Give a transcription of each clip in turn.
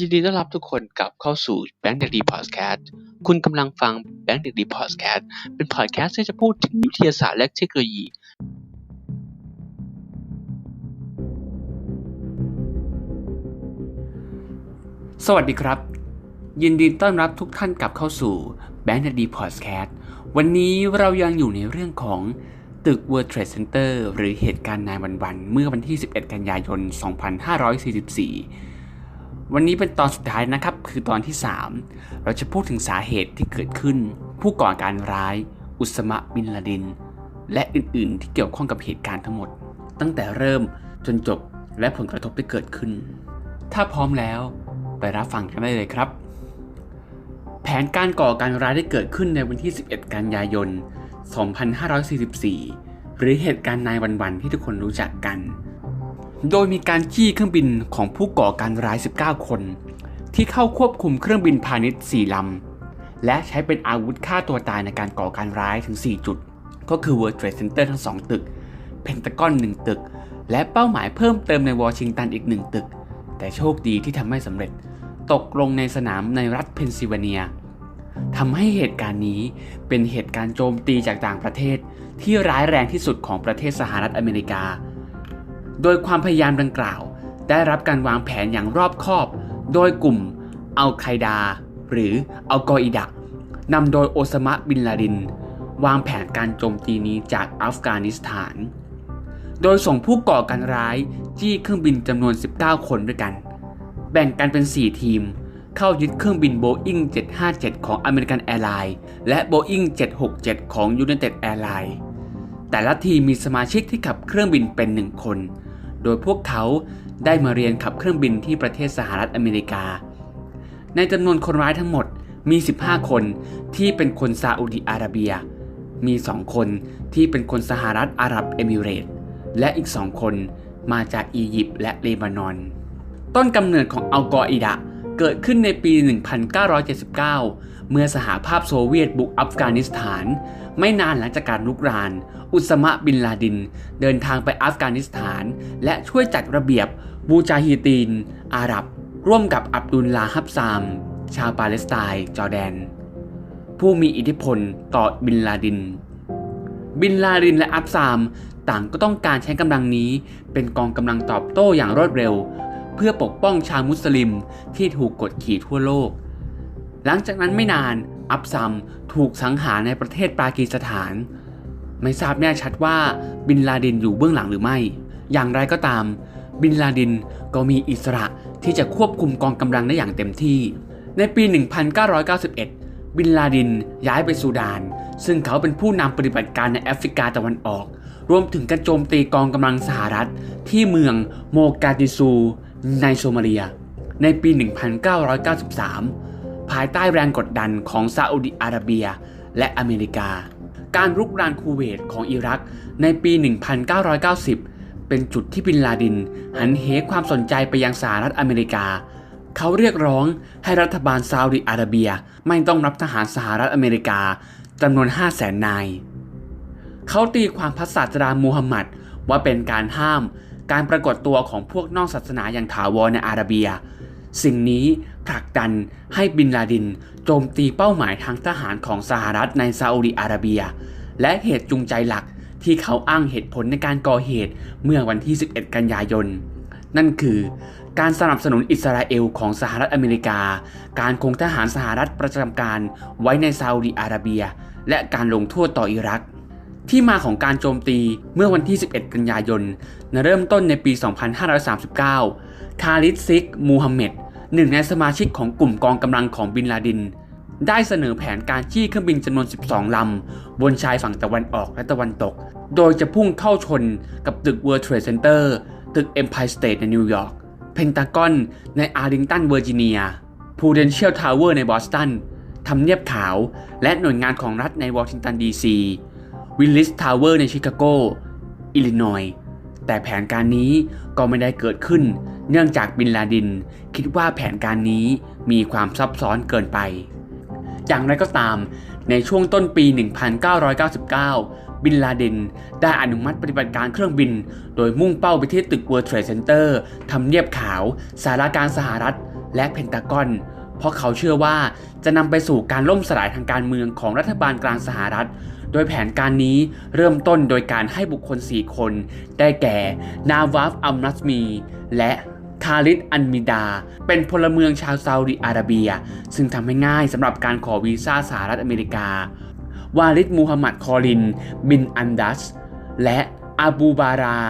ยินดีต้อนรับทุกคนกลับเข้าสู่แบงค์เด็กดีพอดแคสต์คุณกำลังฟังแบงค์เด็กดีพอดแคสต์เป็นพอดแคสต์ที่จะพูดถึงวิทยาศาสตร์และเทคโนโลยี สวัสดีครับ ยินดีต้อนรับทุกท่านกลับเข้าสู่แบงค์เดีพอดแคสต์วันนี้เรายังอยู่ในเรื่องของตึก World Trade Center หรือเหตุการณ์นายวันวัน เมื่อวันที่ 11 กันยายน 2544 วันนี้เป็นตอนสุดท้ายนะครับ คือตอนที่ 3 เราจะพูดถึงสาเหตุที่เกิดขึ้น ผู้ก่อการร้าย อุสมะบินลาดิน และอื่นๆ ที่เกี่ยวข้องกับเหตุการณ์ทั้งหมด ตั้งแต่เริ่มจนจบและผลกระทบที่เกิดขึ้น ถ้าพร้อมแล้วไปรับฟังกันได้เลยครับ แผนการก่อการร้ายได้เกิดขึ้นในวันที่ 11 กันยายน 2544 หรือเหตุการณ์นายวันๆที่ทุกคนรู้จักกัน โดยมีการจี้เครื่องบินของผู้ก่อการร้าย 19 คน ที่เข้าควบคุมเครื่องบินพาณิชย์ 4 ลำ และใช้เป็นอาวุธฆ่าตัวตายในการก่อการร้ายถึง 4 จุด ก็คือ World Trade Center ทั้ง 2 ตึก เพนตากอน 1 ตึก และเป้าหมายเพิ่มเติมในวอชิงตันอีก 1 ตึก แต่โชคดีที่ทำไม่สำเร็จ ตกลงในสนามในรัฐเพนซิลเวเนียทำให้เหตุการณ์นี้เป็นเหตุการณ์โจมตีจากต่างประเทศ ที่ร้ายแรงที่สุดของประเทศสหรัฐอเมริกา โดยความพยายามดังกล่าว ได้รับการวางแผนอย่างรอบคอบ โดยกลุ่มอัลไคดาหรืออัลกออิดะนำโดยโอซามะบินลาดิน วางแผนการโจมตีนี้จากอัฟกานิสถาน โดยส่งผู้ก่อการร้ายจี้เครื่องบินจำนวน 19 คนด้วยกัน แบ่งกันเป็น 4 ทีม เข้ายึดเครื่องบิน Boeing 757 ของ American Airlines และ Boeing 767 ของ United Airlines แต่ละทีมมีสมาชิกที่ขับเครื่องบินเป็นหนึ่งคน โดยพวกเขาได้มาเรียนขับเครื่องบินที่ประเทศสหรัฐอเมริกา ในจำนวนคนร้ายทั้งหมดมี 15 คนที่เป็นคนซาอุดิอาระเบีย มี 2 คนที่เป็นคนสหรัฐอาหรับเอมิเรตส์และอีก 2 คนมาจากอียิปต์และเลบานอน ต้นกำเนิดของอัลกออิดะเกิดขึ้นในปี 1979 เมื่อสหภาพโซเวียตบุกอัฟกานิสถาน ไม่นานหลังจากการลุกราน อุสมะบินลาดิน เดินทางไปอัฟกานิสถาน และช่วยจัดระเบียบบูจาฮิตีน อาหรับ ร่วมกับอับดุลลาฮับซาม ชาวปาเลสไตน์จอร์แดน ผู้มีอิทธิพลต่อบินลาดิน บินลาดินและอับซามต่างก็ต้องการใช้กำลังนี้เป็นกองกำลังตอบโต้อย่างรวดเร็ว เพื่อปกป้องชาวมุสลิมที่ถูกกดขี่ทั่วโลก หลังจากนั้นไม่นาน อับซัมถูกสังหารในประเทศปากีสถาน ไม่ทราบแน่ชัดว่าบินลาดินอยู่เบื้องหลังหรือไม่ อย่างไรก็ตาม บินลาดินก็มีอิสระที่จะควบคุมกองกำลังได้อย่างเต็มที่ ในปี 1991 บินลาดินย้ายไปซูดาน ซึ่งเขาเป็นผู้นำปฏิบัติการในแอฟริกาตะวันออก รวมถึงการโจมตีกองกำลังสหรัฐ ที่เมืองโมกาดิซู ในโซมาเลีย ในปี 1993 ภายใต้แรงกดดันของซาอุดิอาระเบีย และอเมริกา การรุกรานคูเวตของอิรักในปี 1990 เป็นจุดที่บินลาดิน หันเหความสนใจไปยังสหรัฐอเมริกา เขาเรียกร้องให้รัฐบาลซาอุดิอาระเบียไม่ต้องรับทหารสหรัฐอเมริกาจำนวน 5 0 0แสนนาย เขาตีความพระศาสดามูฮัมหมัดว่าเป็นการห้ามการปรากฏตัวของพวกนอกศาสนาอย่างถาวรในอาระเบีย สิ่งนี้ผลักดันให้บินลาดินโจมตีเป้าหมายทางทหารของสหรัฐในซาอุดิอาระเบีย และเหตุจูงใจหลักที่เขาอ้างเหตุผลในการก่อเหตุเมื่อวันที่ 11 กันยายน นั่นคือการสนับสนุนอิสราเอลของสหรัฐอเมริกา การคงทหารสหรัฐประจำการไว้ในซาอุดิอาระเบีย และการลงโทษต่ออิรัก ที่มาของการโจมตีเมื่อวันที่ 11 กันยายนเริ่มต้นในปี 2539 คาลิดซิก มูฮัมเหม็ด หนึ่งในสมาชิกของกลุ่มกองกำลังของบินลาดิน ได้เสนอแผนการจี้เครื่องบินจำนวน 12 ลำ บนชายฝั่งตะวันออกและตะวันตก โดยจะพุ่งเข้าชนกับตึก World Trade Center ตึก Empire State ในนิวยอร์ก เพนตากอนในอาร์ลิงตันเวอร์จิเนีย Prudential Tower ในบอสตันทำเนียบขาว และหน่วยงานของรัฐในวอชิงตันดีซีวิลลิสทาวเวอร์ในชิคาโก อิลลินอยส์ แต่แผนการนี้ก็ไม่ได้เกิดขึ้น เนื่องจากบินลาดิน คิดว่าแผนการนี้มีความซับซ้อนเกินไป อย่างไรก็ตาม ในช่วงต้นปี 1999 บินลาดินได้อนุมัติปฏิบัติการเครื่องบิน โดยมุ่งเป้าไปที่ตึก World Trade Center ทำเนียบขาว สารการสหรัฐ และเพนตากอนเพราะเขาเชื่อว่าจะนำไปสู่การล่มสลายทางการเมืองของรัฐบาลกลางสหรัฐ โดยแผนการนี้เริ่มต้นโดยการให้บุคคล 4 คน ได้แก่ นาวาฟอัมนัสมี และคาลิดอันมิดา เป็นพลเมืองชาวซาอุดิอาระเบีย ซึ่งทำให้ง่ายสำหรับการขอวีซ่าสหรัฐอเมริกา วาลิดมูฮัมหมัดคอลิน บินอันดัส และอาบูบารา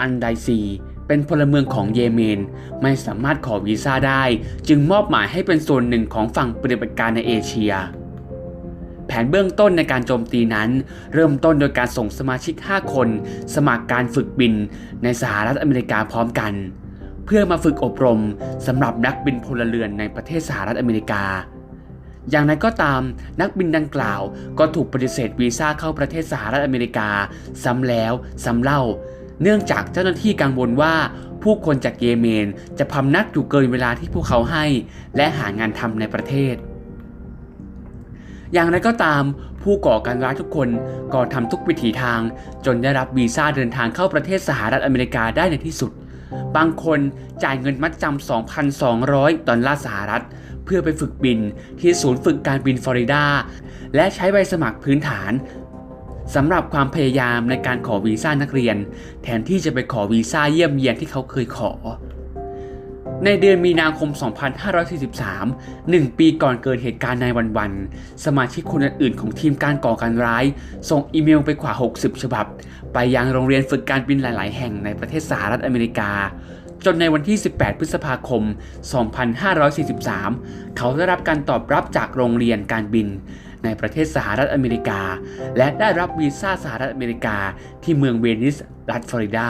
อันไดซีเป็นพลเมืองของเยเมน ไม่สามารถขอวีซ่าได้ จึงมอบหมายให้เป็นส่วนหนึ่งของฝั่งปฏิบัติการในเอเชีย แผนเบื้องต้นในการโจมตีนั้น เริ่มต้นโดยการส่งสมาชิก 5 คน สมัครการฝึกบินในสหรัฐอเมริกาพร้อมกัน เพื่อมาฝึกอบรมสำหรับนักบินพลเรือนในประเทศสหรัฐอเมริกา อย่างไรก็ตามนักบินดังกล่าวก็ถูกปฏิเสธวีซ่าเข้าประเทศสหรัฐอเมริกา ซ้ำแล้วซ้ำเล่า เนื่องจากเจ้าหน้าที่กังวลว่าผู้คนจากเยเมนจะพำนักอยู่เกินเวลาที่พวกเขาให้ และหางานทำในประเทศ อย่างไรก็ตามผู้ก่อการร้ายทุกคนก็ทำทุกวิถีทาง จนได้รับวีซ่าเดินทางเข้าประเทศสหรัฐอเมริกาได้ในที่สุด บางคนจ่ายเงินมัดจำ 2,200 ดอลลาร์สหรัฐ เพื่อไปฝึกบินที่ศูนย์ฝึกการบินฟลอริดา และใช้ใบสมัครพื้นฐานสำหรับความพยายามในการขอวีซ่านักเรียน แทนที่จะไปขอวีซ่าเยี่ยมเยียนที่เขาเคยขอ ในเดือนมีนาคม 2543หนึ่งปีก่อนเกิดเหตุการณ์ในวันวันๆสมาชิกคนอื่นๆของทีมการก่อการร้าย ส่งอีเมลไปกว่า 60 ฉบับ ไปยังโรงเรียนฝึกการบินหลาย ๆ แห่งในประเทศสหรัฐอเมริกา จนในวันที่ 18 พฤษภาคม 2543 เขาได้รับการตอบรับจากโรงเรียนการบินในประเทศสหรัฐอเมริกา และได้รับวีซ่าสหรัฐอเมริกาที่เมืองเวนิส รัฐฟลอริดา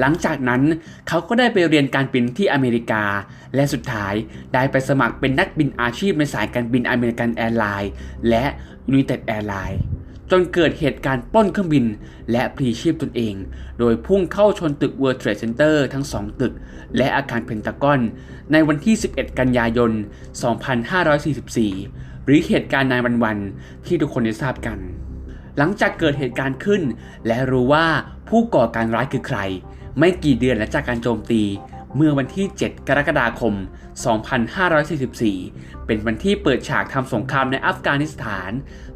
หลังจากนั้นเขาก็ได้ไปเรียนการบินที่อเมริกา และสุดท้ายได้ไปสมัครเป็นนักบินอาชีพในสายการบินอเมริกันแอร์ไลน์และยูนิเต็ดแอร์ไลน์จนเกิดเหตุการณ์ปล้นเครื่องบิน และพลีชีพตนเอง โดยพุ่งเข้าชนตึก World Trade Center ทั้งสองตึก และอาคารเพนตากอน ในวันที่ 11 กันยายน 2544 หรือเหตุการณ์ในวันวันที่ทุกคนได้ทราบกัน หลังจากเกิดเหตุการณ์ขึ้น และรู้ว่าผู้ก่อการร้ายคือใคร ไม่กี่เดือนหลังจากการโจมตี เมื่อวันที่ 7 กรกฎาคม 2544 เป็นวันที่เปิดฉากทำสงครามในอัฟกานิสถาน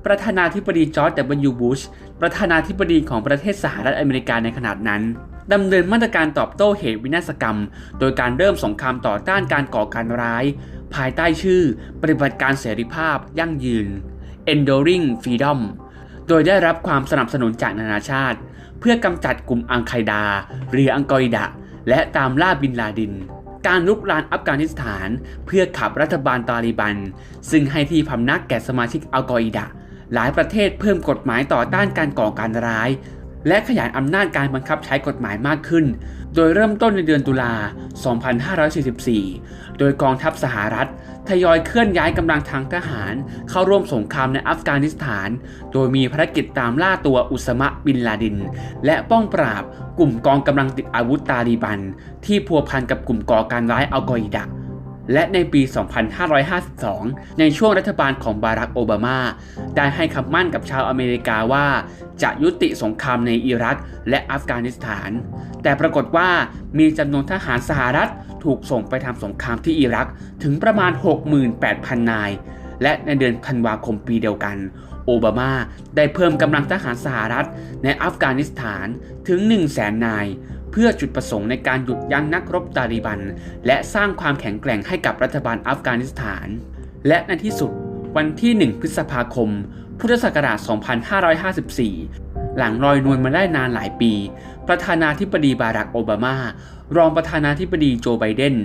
ประธานาธิบดีจอร์จ W. บุช ประธานาธิบดีของประเทศสหรัฐอเมริกาในขนาดนั้นดำเนินมาตรการตอบโต้เหตุวินาศกรรม โดยการเริ่มสงครามต่อต้านการก่อการร้าย ภายใต้ชื่อ ปฏิบัติการเสรีภาพยั่งยืน Enduring Freedom โดยได้รับความสนับสนุนจากนานาชาติ เพื่อกำจัดกลุ่มอังไคดา หรืออังกอริดะ และตามล่าบินลาดิน การลุกรานอัฟกานิสถาน เพื่อขับรัฐบาลตาลิบัน ซึ่งให้ที่พำนักแก่สมาชิกอัลกออิดะ หลายประเทศเพิ่มกฎหมายต่อต้านการก่อการร้าย และขยายอำนาจการบังคับใช้กฎหมายมากขึ้น โดยเริ่มต้นในเดือนตุลา 2544 โดยกองทัพสหรัฐทยอยเคลื่อนย้ายกำลังทางทหาร เข้าร่วมสงครามในอัฟกานิสถาน โดยมีภารกิจตามล่าตัวอุสมะบินลาดิน และป้องปราบกลุ่มกองกำลังติดอาวุธตาลีบัน ที่พัวพันกับกลุ่มก่อการร้ายอัลกออิดะ และในปี 2552 ในช่วงรัฐบาลของบารักโอบามา ได้ให้คำมั่นกับชาวอเมริกาว่า จะยุติสงครามในอิรักและอัฟกานิสถาน แต่ปรากฏว่ามีจำนวนทหารสหรัฐถูกส่งไปทำสงครามที่อิรักถึงประมาณ 68,000 นาย และในเดือนธันวาคมปีเดียวกัน โอบามาได้เพิ่มกำลังทหารสหรัฐในอัฟกานิสถานถึง 100,000นาย เพื่อจุดประสงค์ในการหยุดยั้งนักรบตาลิบัน และสร้างความแข็งแกร่งให้กับรัฐบาลอัฟกานิสถาน และในที่สุดวันที่ 1 พฤษภาคม พุทธศักราช 2554 หลังลอยนวลมาได้นานหลายปี ประธานาธิบดีบารักโอบามารองประธานาธิบดีโจไบเดน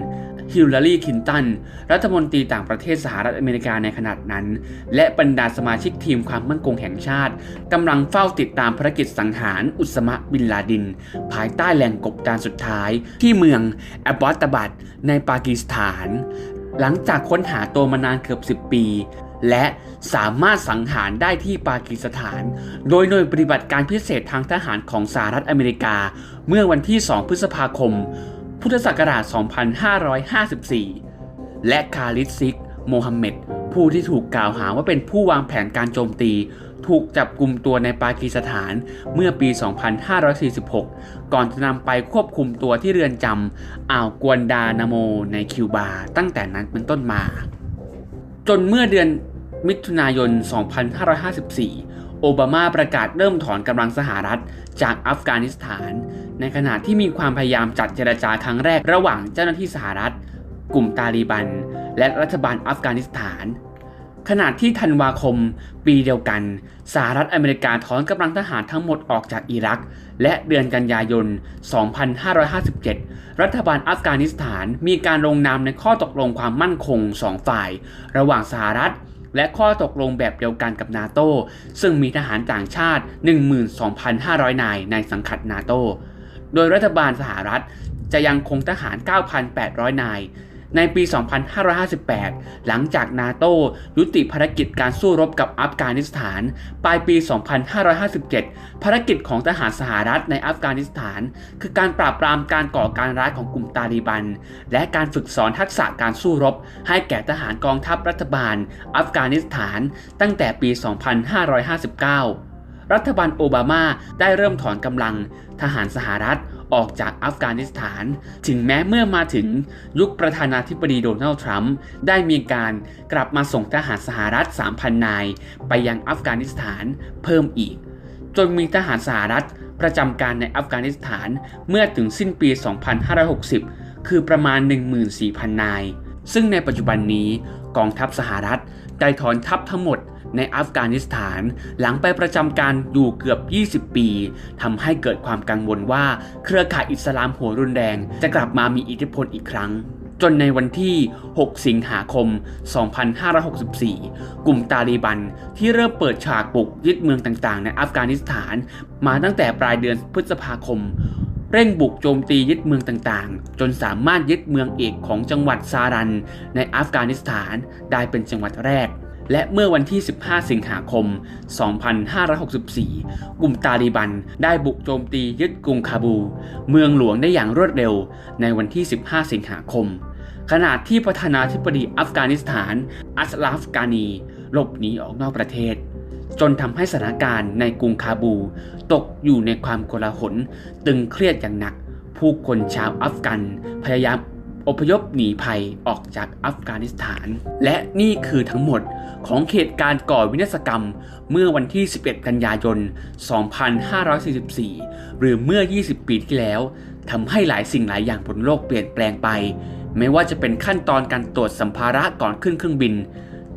ฮิลลารีคินตัน รัฐมนตรีต่างประเทศสหรัฐอเมริกาในขณะนั้น และบรรดาสมาชิกทีมความมั่นคงแห่งชาติกำลังเฝ้าติดตามภารกิจสังหารอุสมะบินลาดิน ภายใต้แหล่งกบดานสุดท้าย ที่เมืองแอบอตบัดในปากีสถาน หลังจากค้นหาตัวมานานเกือบ 10 ปี และสามารถสังหารได้ที่ปากีสถาน โดยหน่วยปฏิบัติการพิเศษทางทหารของสหรัฐอเมริกา เมื่อวันที่ 2 พฤษภาคม พุทธศักราช 2554 และคาลิดซิก โมฮัมเหม็ดผู้ที่ถูกกล่าวหาว่าเป็นผู้วางแผนการโจมตี ถูกจับกลุ่มตัวในปากีสถานเมื่อปี 2546 ก่อนจะนำไปควบคุมตัวที่เรือนจำอ่าวกวนดานาโมในคิวบา ตั้งแต่นั้นเป็นต้นมา จนเมื่อเดือนมิถุนายน 2554 โอบามาประกาศเริ่มถอนกำลังสหรัฐจากอัฟกานิสถาน ในขณะที่มีความพยายามจัดเจรจาครั้งแรกระหว่างเจ้าหน้าที่สหรัฐ กลุ่มตาลีบัน และรัฐบาลอัฟกานิสถาน ขณะที่ธันวาคมปีเดียวกัน สหรัฐอเมริกาถอนกำลังทหารทั้งหมดออกจากอิรัก และเดือนกันยายน 2557 รัฐบาลอัฟกานิสถานมีการลงนามในข้อตกลงความมั่นคงสองฝ่าย ระหว่างสหรัฐ และข้อตกลงแบบเดียวกันกับนาโตซึ่งมีทหารต่างชาติ 12,500 นายในสังกัดนาโตโดยรัฐบาลสหรัฐจะยังคงทหาร 9,800 นาย ในปี 2558 หลังจากนาโตยุติภารกิจการสู้รบกับอัฟกานิสถาน ปลายปี 2557 ภารกิจของทหารสหรัฐในอัฟกานิสถาน คือการปราบปรามการก่อการร้ายของกลุ่มตาลีบัน และการฝึกสอนทักษะการสู้รบ ให้แก่ทหารกองทัพรัฐบาล อัฟกานิสถาน ตั้งแต่ปี 2559 รัฐบาลโอบามาได้เริ่มถอนกำลังทหารสหรัฐ ออกจากอัฟกานิสถาน ถึงแม้เมื่อมาถึงยุคประธานาธิบดีโดนัลด์ทรัมป์ได้มีการกลับมาส่งทหารสหรัฐ 3,000 นาย ไปยังอัฟกานิสถานเพิ่มอีก จนมีทหารสหรัฐประจำการในอัฟกานิสถานเมื่อถึงสิ้นปี 2560 คือประมาณ 14,000 นาย ซึ่งในปัจจุบันนี้กองทัพสหรัฐ ได้ถอนทัพทั้งหมดในอัฟกานิสถาน หลังไปประจำการอยู่เกือบ 20 ปีทำให้เกิดความกังวลว่า เครือข่ายอิสลามหัวรุนแรง จะกลับมามีอิทธิพลอีกครั้ง จนในวันที่ 6 สิงหาคม 2564 กลุ่มตาลีบันที่เริ่มเปิดฉากปลุกยึดเมืองต่างๆ ในอัฟกานิสถาน มาตั้งแต่ปลายเดือนพฤษภาคม เร่งบุกโจมตียึดเมืองต่างๆ จนสามารถยึดเมืองเอกของจังหวัดซารัน ในอัฟกานิสถานได้เป็นจังหวัดแรก และเมื่อวันที่ 15 สิงหาคม 2564 กลุ่มตาลีบันได้บุกโจมตียึดกรุงคาบู เมืองหลวงได้อย่างรวดเร็ว ในวันที่ 15 สิงหาคม ขณะที่ประธานาธิบดีอัฟกานิสถาน อัสลาฟกานีหลบหนีออกนอกประเทศ จนทำให้สถานการณ์ในกรุงคาบู ตกอยู่ในความโกลาหลตึงเครียดอย่างหนัก ผู้คนชาวอัฟกันพยายามอพยพหนีภัยออกจากอัฟกานิสถาน และนี่คือทั้งหมดของเหตุการณ์ก่อวินาศกรรม เมื่อวันที่ 11 กันยายน 2544 หรือเมื่อ 20 ปีที่แล้วทำให้หลายสิ่งหลายอย่างบนโลกเปลี่ยนแปลงไป ไม่ว่าจะเป็นขั้นตอนการตรวจสัมภาระก่อนขึ้นเครื่องบิน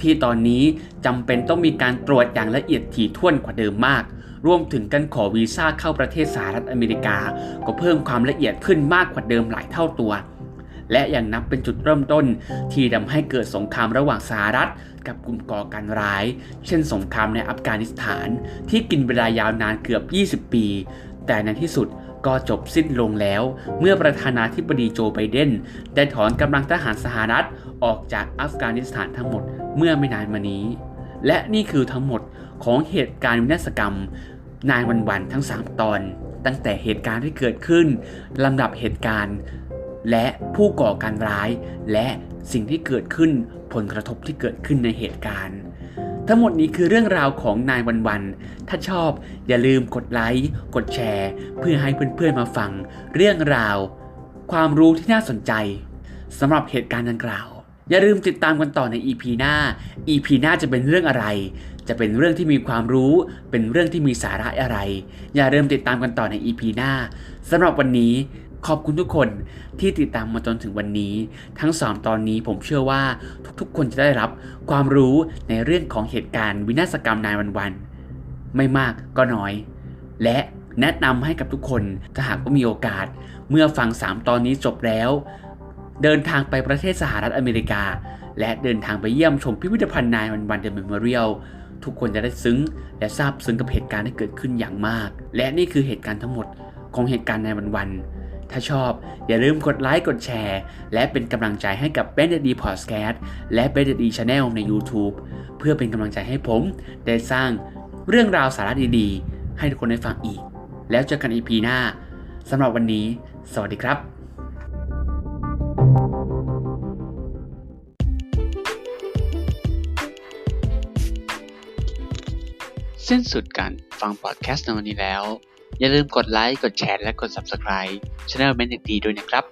ที่ตอนนี้จำเป็นต้องมีการตรวจอย่างละเอียดถี่ถ้วนกว่าเดิมมาก รวมถึงการขอวีซ่าเข้าประเทศสหรัฐอเมริกา ก็เพิ่มความละเอียดขึ้นมากกว่าเดิมหลายเท่าตัว และยังนับเป็นจุดเริ่มต้น ที่ทำให้เกิดสงครามระหว่างสหรัฐ กับกลุ่มก่อการร้าย เช่นสงครามในอัฟกานิสถาน ที่กินเวลายาวนานเกือบ 20 ปี แต่ในที่สุดก็จบสิ้นลงแล้ว เมื่อประธานาธิบดีโจไบเดน ได้ถอนกำลังทหารสหรัฐออกจากอัฟกานิสถานทั้งหมด เมื่อไม่นานมานี้ และนี่คือทั้งหมดของเหตุการณ์วินาศกรรมนายวันวันทั้ง 3 ตอน ตั้งแต่เหตุการณ์ที่เกิดขึ้นลำดับเหตุการณ์ และผู้ก่อการร้าย และสิ่งที่เกิดขึ้นผลกระทบที่เกิดขึ้นในเหตุการณ์ ทั้งหมดนี้คือเรื่องราวของนายวันวัน ถ้าชอบอย่าลืมกดไลค์กดแชร์ เพื่อให้เพื่อนๆมาฟัง เรื่องราว ความรู้ที่น่าสนใจสำหรับเหตุการณ์ดังกล่าว อย่าลืมติดตามกันต่อใน EP หน้า EP หน้าจะเป็นเรื่องอะไร จะเป็นเรื่องที่มีความรู้ เป็นเรื่องที่มีสาระอะไร อย่าลืมติดตามกันต่อใน EP หน้าสำหรับวันนี้ขอบคุณทุกคนที่ติดตามมาจนถึงวันนี้ ทั้งสองตอนนี้ผมเชื่อว่าทุกๆ คนจะได้รับความรู้ในเรื่องของเหตุการณ์วินาศกรรมนายวันวันๆไม่มากก็น้อย และแนะนำให้กับทุกคนถ้าหากว่ามีโอกาส เมื่อฟัง 3 ตอนนี้จบแล้ว เดินทางไปประเทศสหรัฐอเมริกา และเดินทางไปเยี่ยมชมพิพิธภัณฑ์นายวันวันเดอะเมมโมเรียลทุกคนจะได้ซึ้ง และซาบซึ้งกับเหตุการณ์ที่เกิดขึ้นอย่างมาก และนี่คือเหตุการณ์ทั้งหมดของเหตุการณ์ในวันวันถ้าชอบ อย่าลืมกดไลค์กดแชร์ และเป็นกำลังใจให้กับ b e n d d y Podcast และ b e n d d y Channel ใน YouTube เพื่อเป็นกำลังใจให้ผม ได้สร้างเรื่องราวสาระดีๆ ให้ทุกคนได้ฟังอีก แล้วเจอกัน EP หน้าสำหรับวันนี้ สวัสดีครับ สิ้นสุดการฟังพอดแคสต์ในวันนี้แล้ว อย่าลืมกดไลค์ กดแชร์ และกด Subscribe ช่องแบงค์เด็กดีด้วยนะครับ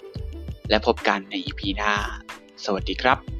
และพบกันใน EP หน้า สวัสดีครับ